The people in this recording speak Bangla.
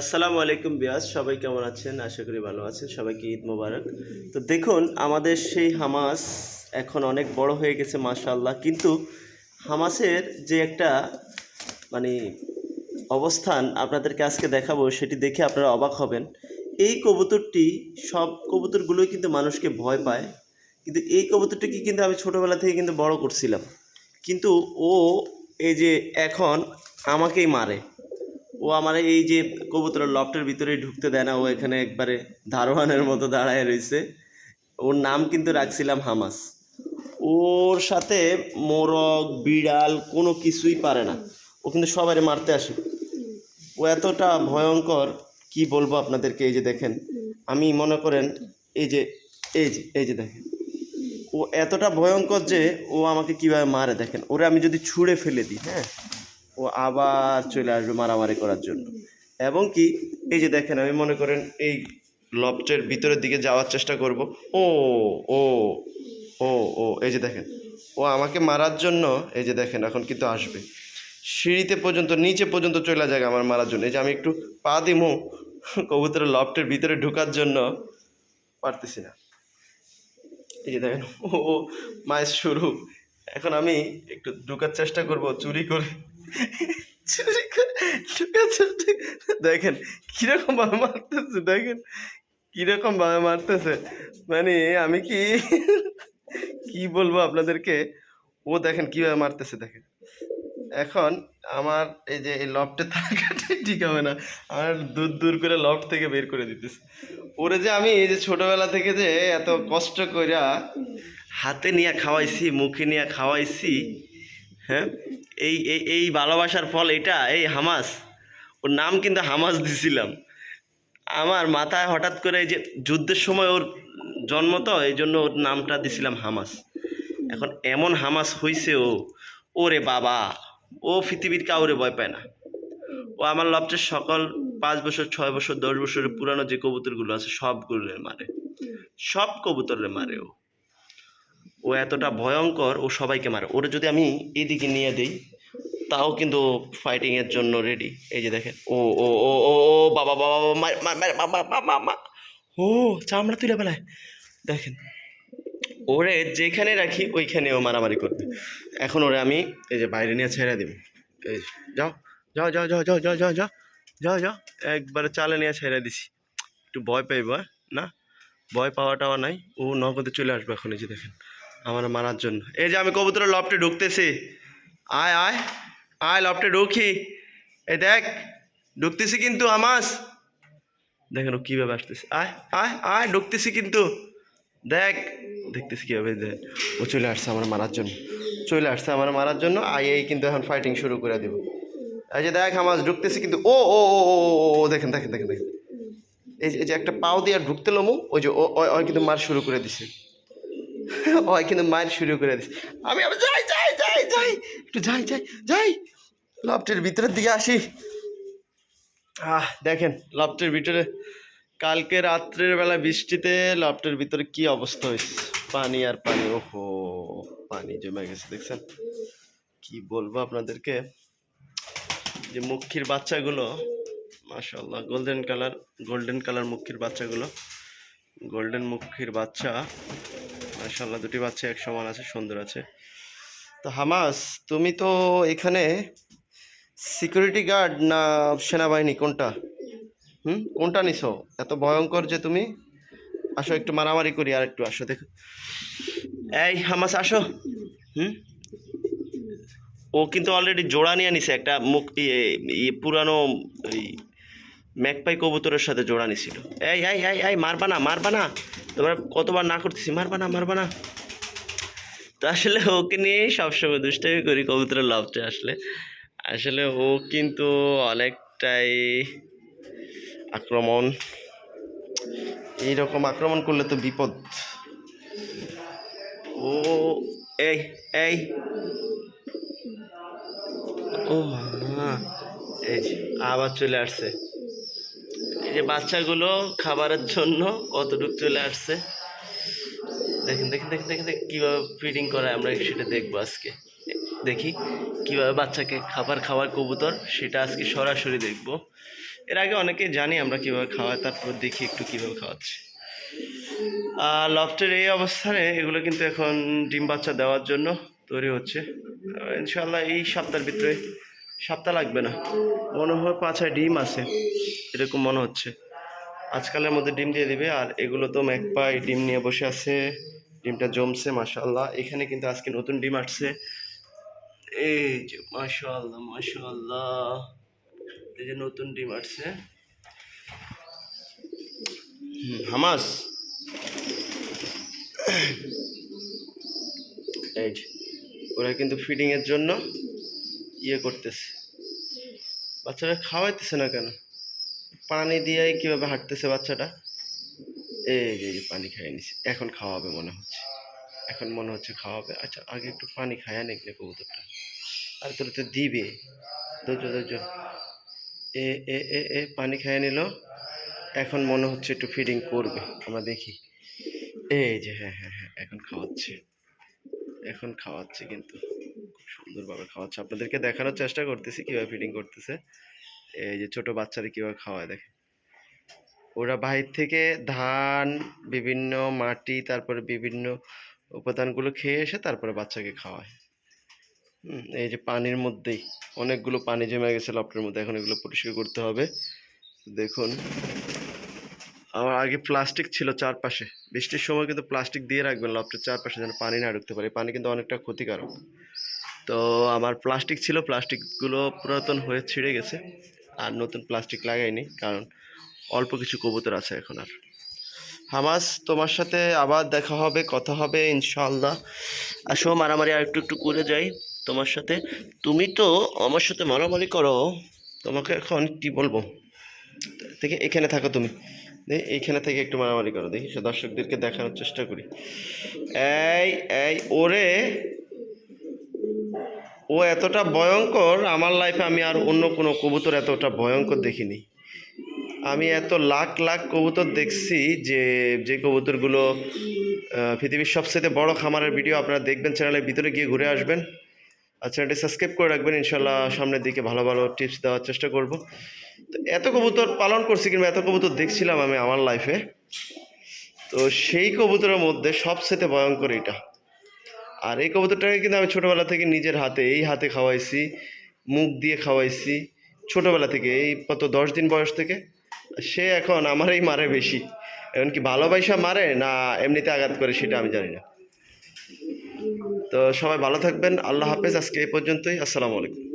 আসসালামু আলাইকুম বিয়াস, সবাই কেমন আছেন? আশা করি ভালো আছেন। সবাইকে ঈদ মোবারক। তো দেখুন, আমাদের সেই হামাস এখন অনেক বড় হয়ে গেছে, মাশাআল্লাহ। কিন্তু হামাসের যে একটা মানে অবস্থান আপনাদেরকে আজকে দেখাবো, সেটি দেখে আপনারা অবাক হবেন। এই কবুতরটি, সব কবুতরগুলোই কিন্তু মানুষকে ভয় পায়। কিন্তু এই কবুতরটিকে কিন্তু আমি ছোটোবেলা থেকে কিন্তু বড় করছিলাম। কিন্তু ও এই যে এখন আমাকেই মারে। ও আমার এই যে কবুতরের লফটের ভিতরে ঢুকতে দেয় না, ও এখানে একবারে ধারোয়ানের মতো দাঁড়ায় রয়েছে ওর নাম কিন্তু রাখছিলাম হামাস। ওর সাথে মোরগ, বিড়াল কোনো কিছুই পারে না। ও কিন্তু সবাই মারতে আসে। ও এতটা ভয়ঙ্কর, কি বলব আপনাদেরকে, এই যে দেখেন, আমি মনে করেন, এই যে এই যে এই যে দেখেন। ও এতটা ভয়ঙ্কর যে ও আমাকে কীভাবে মারে দেখেন। ওরে আমি যদি ছুঁড়ে ফেলে দিই হ্যাঁ? ও আবার চলে আসবে মারামারি করার জন্য। এবং কি, এই যে দেখেন, আমি মনে করেন এই লবটের ভিতরের দিকে যাওয়ার চেষ্টা করব। ও ও ও ও, এই যে দেখেন, ও আমাকে মারার জন্য, এই যে দেখেন, এখন কিন্তু আসবে। সিঁড়িতে পর্যন্ত, নিচে পর্যন্ত চলে যায় আমার মারার জন্য। এই যে আমি একটু পা দিমু কবুতরের লফটের ভিতরে ঢোকার জন্য। পারতেছি না। এই যে দেখেন, ও, মায়ের শুরু। এখন আমি একটু ঢোকার চেষ্টা করব, চুরি করে। চুরি করে দেখেন, কীরকম ভাবে মারতেছে, দেখেন, কীরকম ভাবে মারতেছে। মানে আমি কি কি বলব আপনাদেরকে? ও দেখেন কীভাবে মারতেছে, দেখেন। এখন আমার এই যে এই লফটে থাকাটাই ঠিক হবে না। আমার দূর দূর করে লফট থেকে বের করে দিতেছে। ওরে যে আমি এই যে ছোটবেলা থেকে যে এত কষ্ট কইরা হাতে নিয়ে খাওয়াইছি, মুখে নিয়ে খাওয়াইছি হ্যাঁ? এই এই এই ভালোবাসার ফল এটা, এই হামাস। ওর নাম কিন্তু হামাস দিছিলাম। আমার মাথায় হঠাৎ করে যে যুদ্ধের সময় ওর জন্ম তো, এই জন্য ওর নামটা দিছিলাম হামাস। এখন এমন হামাস হইছে ও। ওরে বাবা, ও পৃথিবীর কাউরে ভয় পায় না। ও আমার লবচের সকল পাঁচ বছর, ছয় বছর, দশ বছরের পুরানো যে কবুতরগুলো আছে সবগুলো মারে। সব কবুতরে মারে ও। ও এতটা ভয়ঙ্কর, ও সবাইকে মারে। ওরে যদি আমি এদিকে নিয়ে দিই, তাও কিন্তু ফাইটিং এর জন্য রেডি এই যে দেখেন, ও ও ও ও ও, বাবা বাবা বাবা মা ও, চামড়া তুলে বেলায় দেখেন, ওরে যেখানে রাখি ওইখানে ও মারামারি করবে। এখন ওরে আমি এই যে বাইরে নিয়ে ছেড়ে দিব। এই, যাও যাও যাও যাও যাও যাও যাও যাও যাও যাও একবারে চালে নিয়ে ছেড়ে দিছি। একটু ভয় পাইব হ্যাঁ? না? ভয় পাওয়া টাওয়া নাই। ও নগদে চলে আসবে এখন, এই যে দেখেন। আমার মারার জন্য। এই যে আমি কবুতরের লফটে ঢুকতেছি। আয় আয় আয় লফটে ঢুকি। এই দেখ, ঢুকতেছি কিন্তু আমাস দেখেন ও কীভাবে আসতেছে। আয় আয় আয়, ঢুকতেছি কিন্তু। দেখ, দেখতেছি কীভাবে দেখ। ও চলে আসছে আমার মারার জন্য। চলে আসছে আমার মারার জন্য। আই এই কিন্তু এখন ফাইটিং শুরু করে দিব। এই যে দেখ আমার ঢুকতেছি কিন্তু। ও ও ও ও দেখেন দেখেন দেখেন দেখেন। এই যে একটা পাও দিয়ে ঢুকতে লমু। ওই যে ও কিন্তু মার শুরু করে দিছে। ওই কিন্তু মায়ের শুরু করে দিছে। আমি যাই যাই যাই যাই, একটু যাই যাই যাই। লফটের ভিতরের দিকে আসি। আহ, দেখেন, লফটের ভিতরে কালকে রাত্রের বেলা বৃষ্টিতে লফটের ভিতরে কি অবস্থা হয়েছে পানি আর পানি, ওহো, পানি জমে গেছে, দেখছেন? কি বলব আপনাদেরকে? যে মুখির বাচ্চাগুলো মাশাল্লাহ গোল্ডেন কালার গোল্ডেন কালার মুখির বাচ্চাগুলো গোল্ডেন মুখির বাচ্চা মাশাল্লাহ দুটি বাচ্চা এক সমান আছে, সুন্দর আছে। তো হামাস, তুমি তো এখানে সিকিউরিটি গার্ড না সেনাবাহিনী, কোনটা? হুম? কোনটা নিছো? এত ভয়ঙ্কর যে তুমি। আসো, একটু মারামারি করি, আর একটু আসো, দেখো। এই, হামাস, আসো। হুম? ও কিন্তু অলরেডি জোড়া নিয়ে নিছে, একটা মুখ ইয়ে ইয়ে পুরানো ম্যাকপাই কবুতরের সাথে জোড়া নিছিল। এই এই এই এই, মারবা না মারবা না। তোমরা কতবার না করতেছি, মারবা না মারবা না। তো আসলে ওকে নিয়েই সবসময় দুষ্টামি করি, কবুতরের লাভটা আসলে। আসলে ও কিন্তু অনেকটাই আক্রমণ। এইরকম আক্রমণ করলে তো বিপদ। ও, এই এই। ও মা এই আবার চলে আসছে। যে বাচ্চাগুলো খাবারের জন্য কতটুক চলে আসছে। দেখেন দেখেন দেখেন দেখেন কীভাবে ফিডিং করে আমরা সেটা দেখব আজকে। দেখি কীভাবে বাচ্চাকে খাবার খাওয়ার কবুতর, সেটা আজকে সরাসরি দেখব। এর আগে অনেকেই জানি আমরা কীভাবে খাওয়াই তারপর দেখি একটু কীভাবে খাওয়াচ্ছি। আর লফটের এই অবস্থানে এগুলো কিন্তু এখন ডিম বাচ্চা দেওয়ার জন্য তৈরি হচ্ছে। ইনশাল্লাহ এই সপ্তাহের ভিতরে সপ্তাহ লাগবে না। মনে হয় পাঁচয় ডিম আছে, এরকম মনে হচ্ছে। আজকালের মধ্যে ডিম দিয়ে দিবে, আর এগুলো তো ম্যাকপাই ডিম নিয়ে বসে আছে। ডিমটা জমছে, মাশাআল্লাহ। এখানে কিন্তু আজকে নতুন ডিম আসছে। এই যে মাশাআল্লাহ মাশাআল্লাহ। এই যে নতুন ডিম আসছে। হামাস। এই ওরা কিন্তু ফিডিং এর জন্য ইয়ে করতেছে। বাচ্চাটা খাওয়াইতেছে না কেন? পানি দিয়েই কীভাবে হাঁটতেছে বাচ্চাটা? এই যে পানি খাইয়ে নিছে। এখন খাওয়াবে মনে হচ্ছে। এখন মনে হচ্ছে খাওয়াবে। আচ্ছা আগে একটু পানি খায়া নিকলে কবুতরটা। আর তোর তো দিবে। ধৈর্য ধৈর্য। এ এ এ এ, পানি খাইয়ে নিল। এখন মনে হচ্ছে একটু ফিডিং করবে। আমরা দেখি। এই যে হ্যাঁ হ্যাঁ হ্যাঁ এখন খাওয়াচ্ছে। এখন খাওয়াচ্ছে কিন্তু। খুব সুন্দরভাবে খাওয়াচ্ছে। আপনাদেরকে দেখানোর চেষ্টা করতেছি কীভাবে ফিডিং করতেছে। এই যে ছোট বাচ্চাদের কীভাবে খাওয়ায় দেখে ওরা বাহির থেকে ধান, বিভিন্ন মাটি, তারপরে বিভিন্ন উপাদানগুলো খেয়ে এসে তারপরে বাচ্চাকে খাওয়ায়। এই যে পানির মধ্যেই অনেকগুলো পানি জমে গেছে লপটের মধ্যে, এখন এগুলো পরিষ্কার করতে হবে। দেখুন, আমার আগে প্লাস্টিক ছিল চারপাশে। বৃষ্টির সময় কিন্তু প্লাস্টিক দিয়ে রাখবেন লপটের চারপাশে যেন পানি না ঢুকতে পারে। পানি কিন্তু অনেকটা ক্ষতিকারক। তো আমার প্লাস্টিক ছিল, প্লাস্টিকগুলো পুরাতন হয়ে ছিঁড়ে গেছে আর নতুন প্লাস্টিক লাগাইনি কারণ অল্প কিছু কবুতর আছে এখন আর। হামাস, তোমার সাথে আবার দেখা হবে, কথা হবে ইনশাল্লাহ আসো, মারামারি আর একটু একটু করে যাই তোমার সাথে। তুমি তো আমার সাথে মারামারি করো, তোমাকে এখন কি বলব? দেখে, এখানে থাকো তুমি। এইখানে থেকে একটু মারামারি করো। দেখি দর্শকদেরকে দেখানোর চেষ্টা করি। এই, ওরে! ও এতটা ভয়ঙ্কর, আমার লাইফে আমি আর অন্য কোনো কবুতর এতটা ভয়ঙ্কর দেখিনি। আমি এত লাখ লাখ কবুতর দেখছি যে যে কবুতরগুলো পৃথিবীর সবচেয়ে বড় খামারের ভিডিও আপনারা দেখবেন চ্যানেলের ভিতরে গিয়ে ঘুরে আসবেন। আর চ্যানেলটি সাবস্ক্রাইব করে রাখবেন ইনশাল্লাহ সামনের দিকে ভালো ভালো টিপস দেওয়ার চেষ্টা করব। তো এত কবুতর পালন করছি কিংবা এত কবুতর দেখছিলাম আমি আমার লাইফে তো সেই কবুতরের মধ্যে সবচেয়ে ভয়ঙ্কর এটা। আর এই কবুতরটাকে কিন্তু আমি ছোটোবেলা থেকে নিজের হাতে, এই হাতে খাওয়াইছি, মুখ দিয়ে খাওয়াইছি ছোটোবেলা থেকে, এই কত দশ দিন বয়স থেকে। সে এখন আমারই মারে বেশি। এখন কি ভালোবাসা মারে না এমনিতে আঘাত করে সেটা আমি জানি না। তো সবাই ভালো থাকবেন, আল্লাহ হাফেজ, আজকে এই পর্যন্তই, আসসালামু আলাইকুম।